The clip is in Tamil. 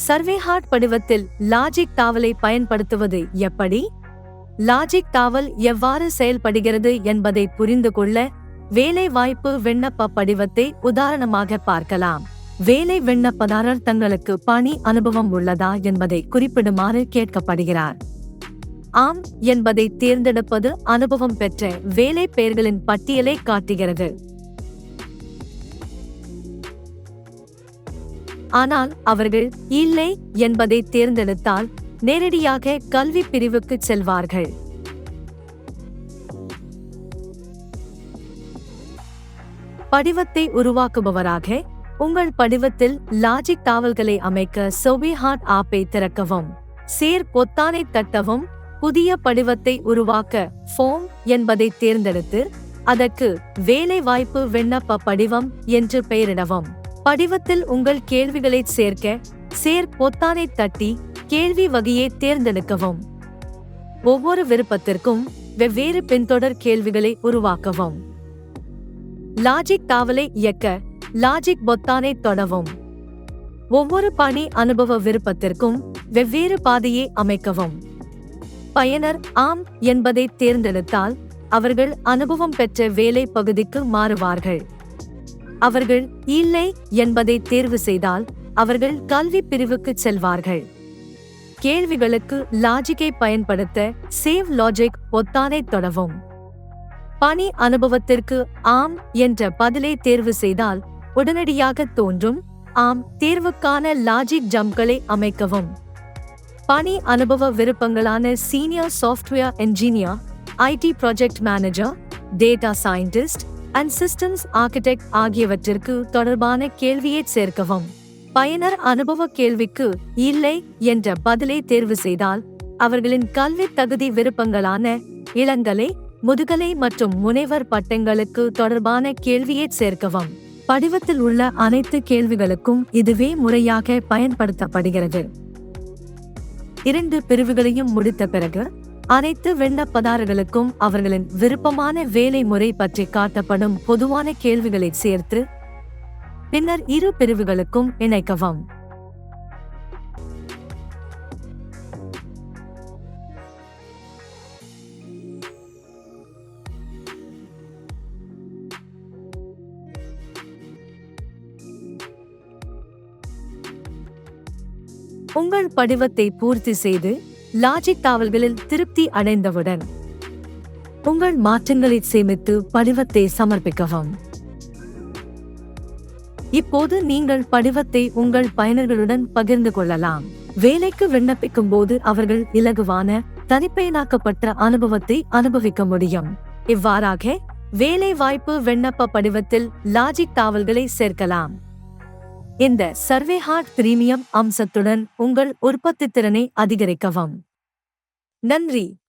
சர்வே ஹார்ட் படிவத்தில் லாஜிக் தாவலை பயன்படுத்துவது எப்படி? லாஜிக் தாவல் எவ்வாறு செயல்படுகிறது என்பதை புரிந்து கொள்ள வேலை வாய்ப்பு விண்ணப்ப படிவத்தை உதாரணமாக பார்க்கலாம். வேலை விண்ணப்பதாரர் தங்களுக்கு பணி அனுபவம் உள்ளதா என்பதை குறிப்பிடுமாறு கேட்கப்படுகிறார். ஆம் என்பதை தேர்ந்தெடுப்பது அனுபவம் பெற்ற வேலை பெயர்களின் பட்டியலை காட்டுகிறது. ஆனால் அவர்கள் இல்லை என்பதை தேர்ந்தெடுத்தால் நேரடியாக கல்வி பிரிவுக்கு செல்வார்கள். படிவத்தை உருவாக்குபவராக உங்கள் படிவத்தில் லாஜிக் தாவல்களை அமைக்க சோபிஹாட் ஆப்பை திறக்கவும் சேர் பொத்தானை தட்டவும் புதிய படிவத்தை உருவாக்க ஃபோம் என்பதை தேர்ந்தெடுத்து அதற்கு வேலை வாய்ப்பு விண்ணப்ப படிவம் என்று பெயரிடவும். படிவத்தில் உங்கள் கேள்விகளை சேர்க்க சேர் பொத்தானை தட்டி கேள்வி வகையை தேர்ந்தெடுக்கவும். ஒவ்வொரு விருப்பத்திற்கும் வெவ்வேறு பின்தொடர் கேள்விகளை உருவாக்கவும். லாஜிக் தாவலை இயக்க லாஜிக் பொத்தானை தொடவும். ஒவ்வொரு பணி அனுபவ விருப்பத்திற்கும் வெவ்வேறு பாதையை அமைக்கவும். பயனர் ஆம் என்பதை தேர்ந்தெடுத்தால் அவர்கள் அனுபவம் பெற்ற வேலை பகுதிக்கு மாறுவார்கள். அவர்கள் இல்லை என்பதை தேர்வு செய்தால் அவர்கள் கல்வி பிரிவுக்கு செல்வார்கள். கேள்விகளுக்கு லாஜிக்கை பயன்படுத்த சேவ் லாஜிக் பொத்தானை தொடவும். பணி அனுபவத்திற்கு ஆம் என்ற பதிலை தேர்வு செய்தால் உடனடியாக தோன்றும் ஆம் தேர்வுக்கான லாஜிக் ஜம்ப்களை அமைக்கவும். பணி அனுபவ விருப்பங்களான senior software engineer IT project manager data scientist and systems architect ஆகியவற்றிற்கு தொடர்பான கேள்வியை சேர்க்கவும். பயனர் அனுபவ கேள்விக்கு இல்லை என்ற பதிலை தேர்வு செய்தால் அவர்களின் கல்வி தகுதி விருப்பங்களான இளங்கலை முதுகலை மற்றும் முனைவர் பட்டங்களுக்கு தொடர்பான கேள்வியை சேர்க்கவும். படிவத்தில் உள்ள அனைத்து கேள்விகளுக்கும் இதுவே முறையாக பயன்படுத்தப்படுகிறது. இரண்டு பிரிவுகளையும் முடித்த பிறகு அனைத்து விண்ணப்பதாரர்களுக்கும் அவர்களின் விருப்பமான வேலை முறை பற்றி காட்டப்படும் பொதுவான கேள்விகளை சேர்த்து பின்னர் இரு பிரிவுகளுக்கும் இணைக்கவும். உங்கள் படிவத்தை பூர்த்தி செய்து லாஜிக் தாவல்களில் திருப்தி அடைந்தவுடன் உங்கள் மாற்றங்களை சேமித்து படிவத்தை சமர்ப்பிக்கவும். இப்போது நீங்கள் படிவத்தை உங்கள் பயனர்களுடன் பகிர்ந்து கொள்ளலாம். வேலைக்கு விண்ணப்பிக்கும் போது அவர்கள் இலகுவான தனிப்பயனாக்கப்பட்ட அனுபவத்தை அனுபவிக்க முடியும். இவ்வாறாக வேலை வாய்ப்பு விண்ணப்ப படிவத்தில் லாஜிக் தாவல்களை சேர்க்கலாம். இந்த சர்வே ஹார்ட் பிரீமியம் அம்சத்துடன் உங்கள் உற்பத்தி திறனை அதிகரிக்கவும். நன்றி.